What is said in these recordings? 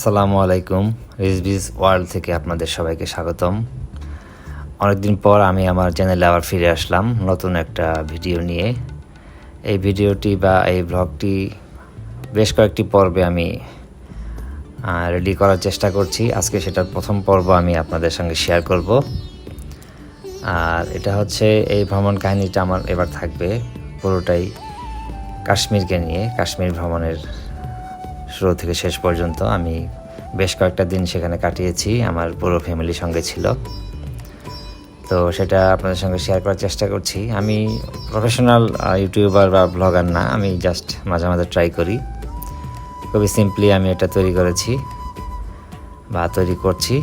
আসসালামু আলাইকুম। রিজবিজ ওয়ার্ল্ড থেকে আপনাদের সবাইকে স্বাগতম। অনেকদিন পর আমি আমার চ্যানেলে আবার ফিরে আসলাম নতুন একটা ভিডিও নিয়ে। এই ভিডিওটি বা এই ব্লগটি বেশ কয়েকটি পর্বে আমি রেডি করার চেষ্টা করছি। আজকে সেটার প্রথম পর্ব আমি আপনাদের সঙ্গে শেয়ার করব। আর এটা হচ্ছে এই ভ্রমণ কাহিনীটা আমার এবার থাকবে পুরোটাই কাশ্মীরকে নিয়ে, কাশ্মীর ভ্রমণের শুরু থেকে শেষ পর্যন্ত আমি বেশ কয়েকটা দিন সেখানে কাটিয়েছি, আমার পুরো ফ্যামিলির সঙ্গে ছিল। তো সেটা আপনাদের সঙ্গে শেয়ার করার চেষ্টা করছি। আমি প্রফেশনাল ইউটিউবার বা ব্লগার না, আমি জাস্ট মাঝে মাঝে ট্রাই করি। খুবই সিম্পলি আমি এটা তৈরি করেছি বা তৈরি করছি।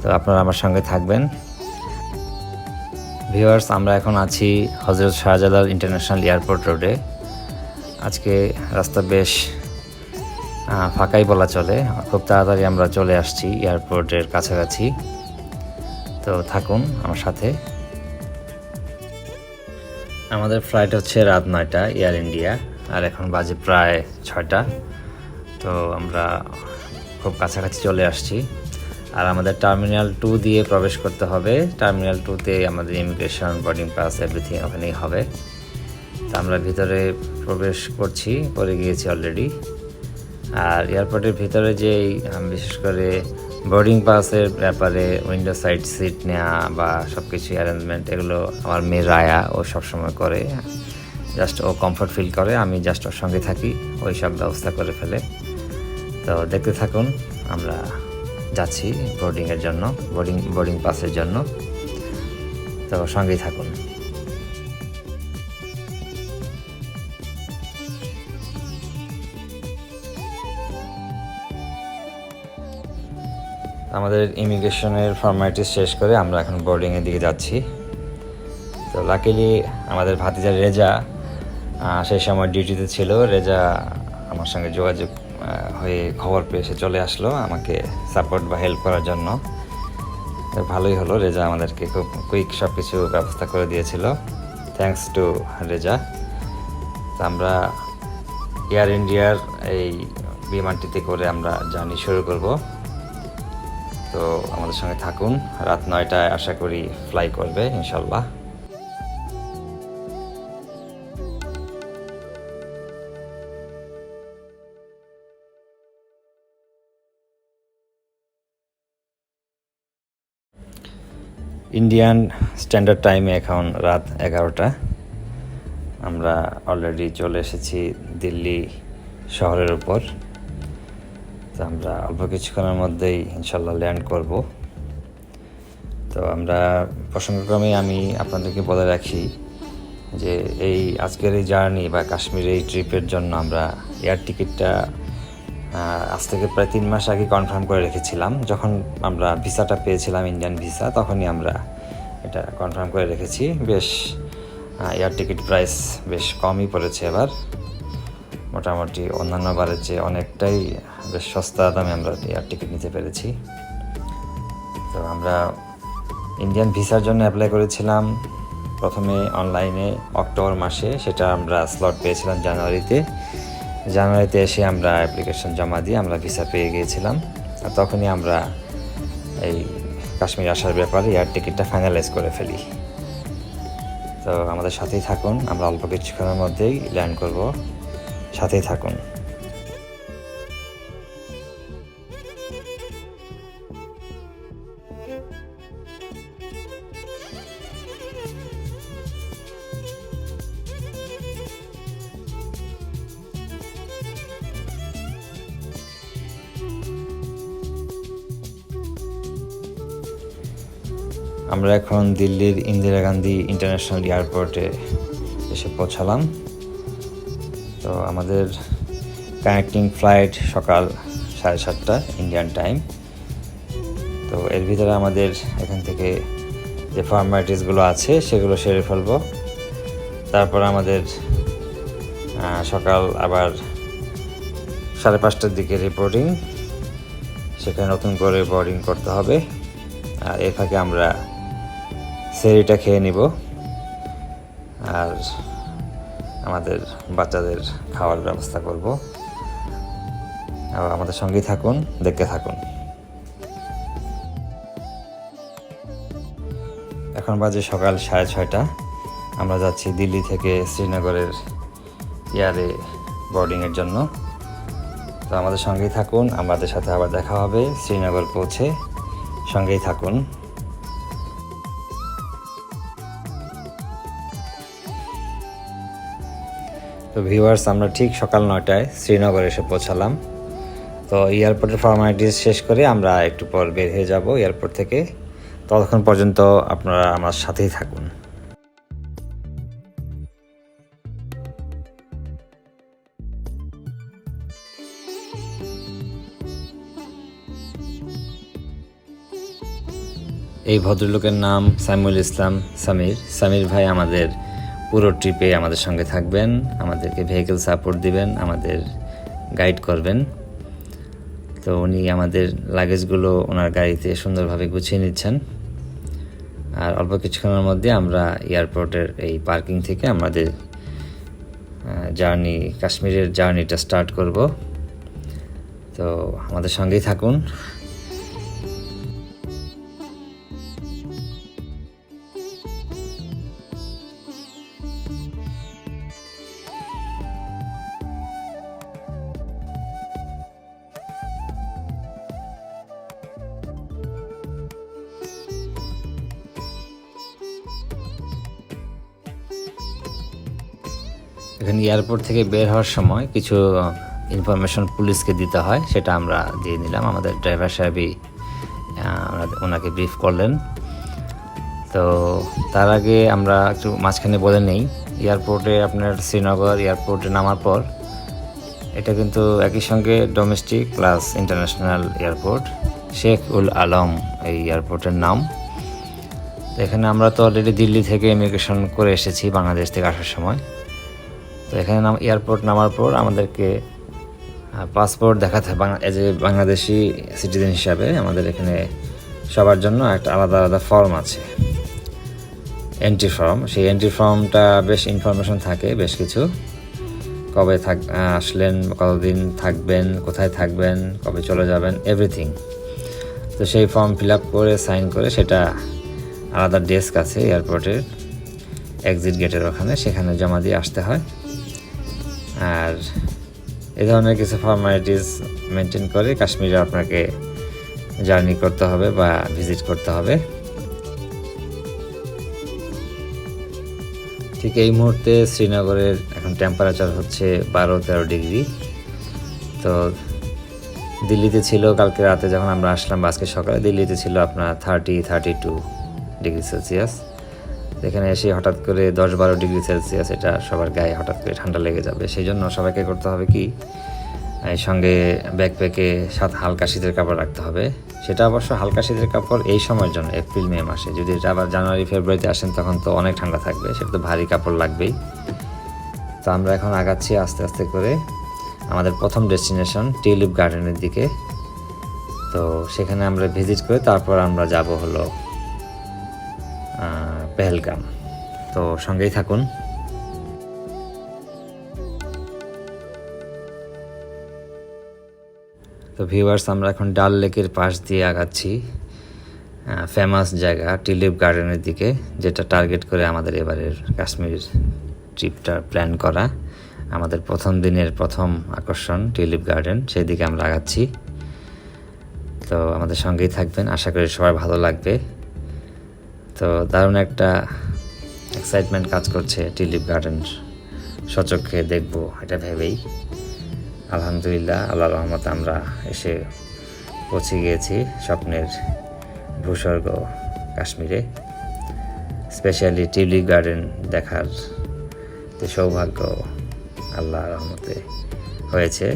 তো আপনারা আমার সঙ্গে থাকবেন। ভিউয়ার্স, আমরা এখন আছি হজরত শাহজালাল ইন্টারন্যাশনাল এয়ারপোর্ট রোডে। আজকে রাস্তা বেশ ফাঁকাই বলা চলে। খুব তাড়াতাড়ি আমরা চলে আসছি এয়ারপোর্টের কাছাকাছি। তো থাকুন আমার সাথে। আমাদের ফ্লাইট হচ্ছে রাত নয়টা এয়ার ইন্ডিয়া, আর এখন বাজে প্রায় ছয়টা। তো আমরা খুব কাছাকাছি চলে আসছি। আর আমাদের টার্মিনাল টু দিয়ে প্রবেশ করতে হবে। টার্মিনাল টুতে আমাদের ইমিগ্রেশন, বোর্ডিং পাস এভরিথিং ওখানেই হবে। তো আমরা ভিতরে প্রবেশ করছি করে গিয়েছি অলরেডি আর এয়ারপোর্টের ভিতরে যে বিশেষ করে বোর্ডিং পাসের ব্যাপারে উইন্ডো সাইড সিট নেওয়া বা সব কিছু অ্যারেঞ্জমেন্ট এগুলো আমার মেয়ে রায়া, ও সবসময় করে। জাস্ট ও কমফর্ট ফিল করে, আমি জাস্ট ওর সঙ্গে থাকি, ওই সব ব্যবস্থা করে ফেলে। তো দেখতে থাকুন, আমরা যাচ্ছি বোর্ডিংয়ের জন্য বোর্ডিং বোর্ডিং পাসের জন্য। তো সঙ্গেই থাকুন। আমাদের ইমিগ্রেশনের ফর্মালিটিস শেষ করে আমরা এখন বোর্ডিংয়ের দিকে যাচ্ছি। তো লাকিলি আমাদের ভাতিজা রেজা সেই সময় ডিউটিতে ছিল। রেজা আমার সঙ্গে যোগাযোগ হয়ে খবর পেয়ে সে চলে আসলো আমাকে সাপোর্ট বা হেল্প করার জন্য। ভালোই হলো, রেজা আমাদেরকে খুব কুইক সব কিছু ব্যবস্থা করে দিয়েছিল। Thanks to Reza. তো আমরা এয়ার ইন্ডিয়ার এই বিমানটিতে করে আমরা জার্নি শুরু করব। তো আমাদের সঙ্গে থাকুন। রাত নয়টায় আশা করি ফ্লাই করবে ইনশাল্লাহ ইন্ডিয়ান স্ট্যান্ডার্ড টাইমে এখন রাত এগারোটা। আমরা অলরেডি চলে এসেছি দিল্লি শহরের উপর। তো আমরা অল্প কিছুক্ষণের মধ্যেই ইনশাল্লাহ ল্যান্ড করব। তো আমরা প্রসঙ্গক্রমে আমি আপনাদেরকে বলে রাখি যে এই আজকের এই জার্নি বা কাশ্মীর এই ট্রিপের জন্য আমরা এয়ার টিকিটটা আজ থেকে প্রায় তিন মাস আগে কনফার্ম করে রেখেছিলাম। যখন আমরা ভিসাটা পেয়েছিলাম, ইন্ডিয়ান ভিসা, তখনই আমরা এটা কনফার্ম করে রেখেছি। বেশ এয়ার টিকিট প্রাইস বেশ কমই পড়েছে এবার। মোটামুটি অন্যান্য বারের চেয়ে অনেকটাই বেশ সস্তা দামে আমরা এয়ার টিকিট নিতে পেরেছি। তো আমরা ইন্ডিয়ান ভিসার জন্য অ্যাপ্লাই করেছিলাম। প্রথমে অনলাইনে অক্টোবর মাসে, সেটা আমরা স্লট পেয়েছিলাম জানুয়ারিতে। জানুয়ারিতে এসে আমরা অ্যাপ্লিকেশন জমা দিয়ে আমরা ভিসা পেয়ে গিয়েছিলাম। আর তখনই আমরা এই কাশ্মীর আসার ব্যাপারে এয়ার টিকিটটা ফাইনালাইজ করে ফেলি। তো আমাদের সাথেই থাকুন, আমরা অল্প কিছুক্ষণের মধ্যেই ল্যান্ড করব। সাথেই থাকুন। আমরা এখন দিল্লির ইন্দিরা গান্ধী ইন্টারন্যাশনাল এয়ারপোর্টে এসে পৌঁছালাম। তো আমাদের কানেক্টিং ফ্লাইট সকাল সাড়ে সাতটা ইন্ডিয়ান টাইম তো এর ভিতরে আমাদের এখান থেকে যে ফর্মালিটিসগুলো আছে, সেগুলো সেরে ফেলব। তারপর আমাদের সকাল আবার সাড়ে পাঁচটার দিকে রিপোর্টিং সেখানে নতুন করে বোর্ডিং করতে হবে। আর এর ফাঁকে আমরা সেরিটা খেয়ে নিব। আর আমাদের বাচ্চাদের খাওয়ার ব্যবস্থা করব। আর আমাদের সঙ্গেই থাকুন, দেখতে থাকুন। এখন বাজে সকাল সাড়ে ছয়টা। আমরা যাচ্ছি দিল্লি থেকে শ্রীনগরের এয়ারে বোর্ডিংয়ের জন্য। তো আমাদের সঙ্গেই থাকুন, আমাদের সাথে আবার দেখা হবে। শ্রীনগর পৌঁছে সঙ্গেই থাকুন। তো ভিউয়ার্স আমরা ঠিক সকাল নয়টায় শ্রীনগর এসে পৌঁছালাম। তো এয়ারপোর্টের ফর্মালিটিস শেষ করে আমরা একটু পর বের হয়ে যাব এয়ারপোর্ট থেকে। ততক্ষণ পর্যন্ত আপনারা আমার সাথেই থাকুন। এই ভদ্রলোকের নাম সাইমুল ইসলাম সামির। সামির ভাই আমাদের পুরো ট্রিপে আমাদের সঙ্গে থাকবেন, আমাদেরকে ভেহিকেল সাপোর্ট দিবেন, আমাদের গাইড করবেন। তো উনি আমাদের লাগেজগুলো ওনার গাড়িতে সুন্দরভাবে গুছিয়ে নিচ্ছেন। আর অল্প কিছুক্ষণের মধ্যে আমরা এয়ারপোর্টের এই পার্কিং থেকে আমাদের জার্নি কাশ্মীরের জার্নিটা স্টার্ট করব। তো আমাদের সঙ্গেই থাকুন। এখানে এয়ারপোর্ট থেকে বের হওয়ার সময় কিছু ইনফরমেশন পুলিশকে দিতে হয়, সেটা আমরা দিয়ে নিলাম। আমাদের ড্রাইভার সাহেবই ওনাকে ব্রিফ করলেন। তো তার আগে আমরা একটু মাঝখানে বলে নেই, এয়ারপোর্টে আপনার শ্রীনগর এয়ারপোর্টে নামার পর, এটা কিন্তু একই সঙ্গে domestic plus international airport. Sheikh Ul Alam এই এয়ারপোর্টের নাম। এখানে আমরা তো অলরেডি দিল্লি থেকে ইমিগ্রেশন করে এসেছি, বাংলাদেশ থেকে আসার সময়। তো এখানে নাম এয়ারপোর্ট নামার পর আমাদেরকে পাসপোর্ট দেখাতে হয় এজ এ বাংলাদেশি সিটিজেন হিসাবে। আমাদের এখানে সবার জন্য একটা আলাদা আলাদা ফর্ম আছে। এন্ট্রি ফর্ম সেই এন্ট্রি ফর্মটা বেশ ইনফরমেশন থাকে, বেশ কিছু। কবে থাক আসলেন, কতদিন থাকবেন, কোথায় থাকবেন, কবে চলে যাবেন এভরিথিং তো সেই ফর্ম ফিল আপ করে সাইন করে সেটা আলাদা ডেস্ক আছে এয়ারপোর্টের এক্সিট গেটের ওখানে, সেখানে জমা দিয়ে আসতে হয়। আর এ ধরনের কিছু ফর্মালিটিস মেনটেন করে কাশ্মীরে আপনাকে জার্নি করতে হবে বা ভিজিট করতে হবে। ঠিক এই মুহূর্তে শ্রীনগরের এখন টেম্পারেচার হচ্ছে বারো তেরো ডিগ্রি। তো দিল্লিতে ছিল, কালকে রাতে যখন আমরা আসলাম, আজকে সকালে দিল্লিতে ছিল আপনার thirty thirty two degree Celsius. এখানে এসে হঠাৎ করে দশ বারো ডিগ্রি সেলসিয়াস, এটা সবার গায়ে হঠাৎ করে ঠান্ডা লেগে যাবে। সেই জন্য সবাইকে করতে হবে কি, এই সঙ্গে ব্যাকপ্যাকে সাত হালকা শীতের কাপড় রাখতে হবে। সেটা অবশ্য হালকা শীতের কাপড় এই সময়ের জন্য, এপ্রিল, মে মাসে। যদি এটা আবার জানুয়ারি, ফেব্রুয়ারিতে আসেন, তখন তো অনেক ঠান্ডা থাকবে, সেটা তো ভারী কাপড় লাগবেই। তো আমরা এখন আগাচ্ছি আস্তে আস্তে করে আমাদের প্রথম ডেস্টিনেশন, টিউলিপ গার্ডেনের দিকে। তো সেখানে আমরা ভিজিট করে তারপর আমরা যাব হলো পেহেলগাম। তো সঙ্গেই থাকুন। তো ভিউয়ার্স আমরা এখন ডাল লেকের পাশ দিয়ে আগাচ্ছি ফেমাস জায়গা টিলিপ গার্ডেনের দিকে, যেটা টার্গেট করে আমাদের এবারের কাশ্মীর ট্রিপটা প্ল্যান করা। আমাদের প্রথম দিনের প্রথম আকর্ষণ টিলিপ গার্ডেন সেই দিকে আমরা আগাচ্ছি। তো আমাদের সঙ্গেই থাকবেন। আশা করি সবার ভালো লাগবে। তো দারুণ একটা এক্সাইটমেন্ট কাজ করছে টিলিপ গার্ডেন সচক্ষে দেখব, এটা ভেবেই। আলহামদুলিল্লাহ, আল্লাহ রহমত আমরা এসে পৌঁছে গিয়েছি স্বপ্নের ভূস্বর্গ কাশ্মীরে। স্পেশালি টিউলিপ গার্ডেন দেখার যে সৌভাগ্য আল্লাহ রহমতে হয়েছে,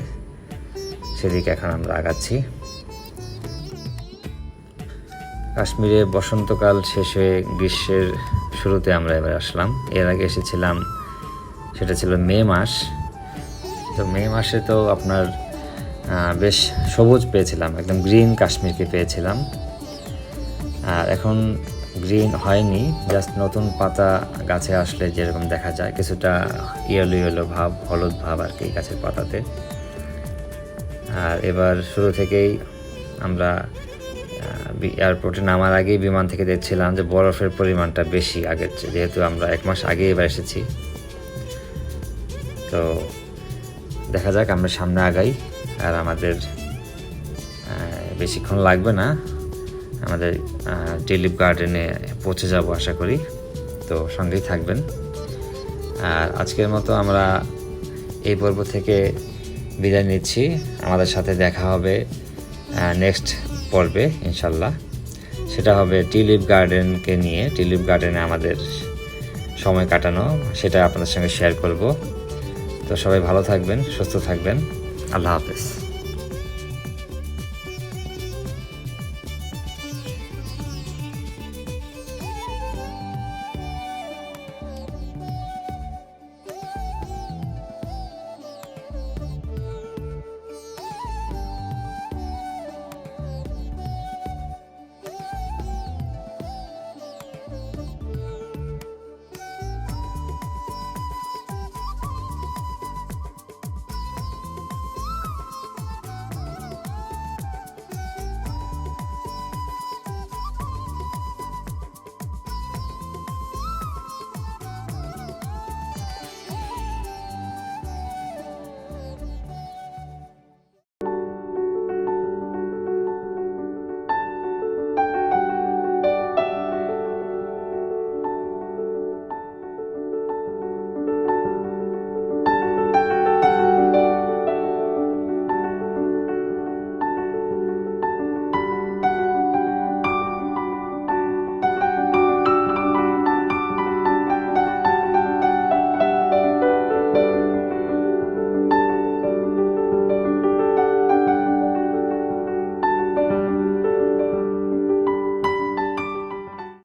সেদিকে এখন আমরা আগাচ্ছি। কাশ্মীরে বসন্তকাল শেষ হয়ে গ্রীষ্মের শুরুতে আমরা এবার আসলাম। এর আগে এসেছিলাম, সেটা ছিল মে মাস। তো মে মাসে তো আপনার বেশ সবুজ পেয়েছিলাম, একদম গ্রিন কাশ্মীরকে পেয়েছিলাম। আর এখন গ্রিন হয়নি, জাস্ট নতুন পাতা গাছে আসলে যেরকম দেখা যায়, কিছুটা ইয়েলো ইয়েলো ভাব, হলুদ ভাব আর কি গাছের পাতাতে। আর এবার শুরু থেকেই আমরা এয়ারপোর্টে নামার আগেই বিমান থেকে দেখছিলাম যে বরফের পরিমাণটা বেশি আগের চেয়ে, যেহেতু আমরা এক মাস আগে এবার এসেছি। তো দেখা যাক, আমরা সামনে আগাই। আর আমাদের বেশিক্ষণ লাগবে না। আমাদের টিলিপ গার্ডেনে পৌঁছে যাব আশা করি। তো সঙ্গেই থাকবেন। আর আজকের মতো আমরা এই পর্ব থেকে বিদায় নিচ্ছি। আমাদের সাথে দেখা হবে নেক্সট পর্বে, ইনশাল্লাহ। সেটা হবে টিলিপ গার্ডেনকে নিয়ে। টিলিপ গার্ডেনে আমাদের সময় কাটানো, সেটা আপনাদের সঙ্গে শেয়ার করব। তো সবাই ভালো থাকবেন, সুস্থ থাকবেন। আল্লাহ হাফেজ।